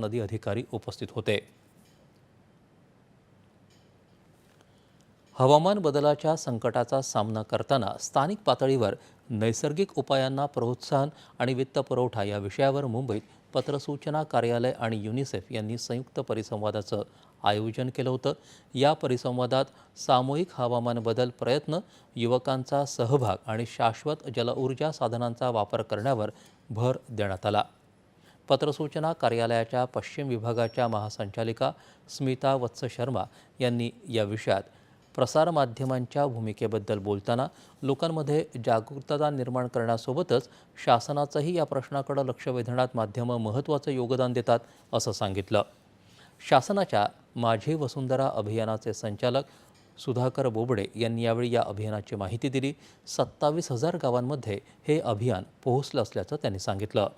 नदी अधिकारी उपस्थित होते. हवामान बदलाच्या संकटाचा सामना करताना स्थानिक पातळीवर नैसर्गिक उपायांना प्रोत्साहन आणि वित्तपुरवठा या विषयावर मुंबईत पत्रसूचना कार्यालय आणि युनिसेफ यांनी संयुक्त परिसंवादाचं आयोजन केलं होतं. या परिसंवादात सामूहिक हवामान बदल प्रयत्न युवकांचा सहभाग आणि शाश्वत जलऊर्जा साधनांचा वापर करण्यावर भर देण्यात आला. पत्रसूचना कार्यालयाच्या पश्चिम विभागाच्या महासंचालिका स्मिता वत्स शर्मा यांनी या विषयात प्रसारमाध्यमांच्या भूमिकेबद्दल बोलताना लोकांमध्ये जागरूकता निर्माण करण्यासोबतच शासनाचंही या प्रश्नाकडे लक्ष वेधण्यात माध्यमं महत्त्वाचं योगदान देतात असं सांगितलं. शासनाच्या माझी वसुंधरा अभियानाचे संचालक सुधाकर बोबडे यांनी यावेळी या अभियानाची माहिती दिली. सत्तावीस हजार गावांमध्ये हे अभियान पोहोचलं असल्याचं त्यांनी सांगितलं.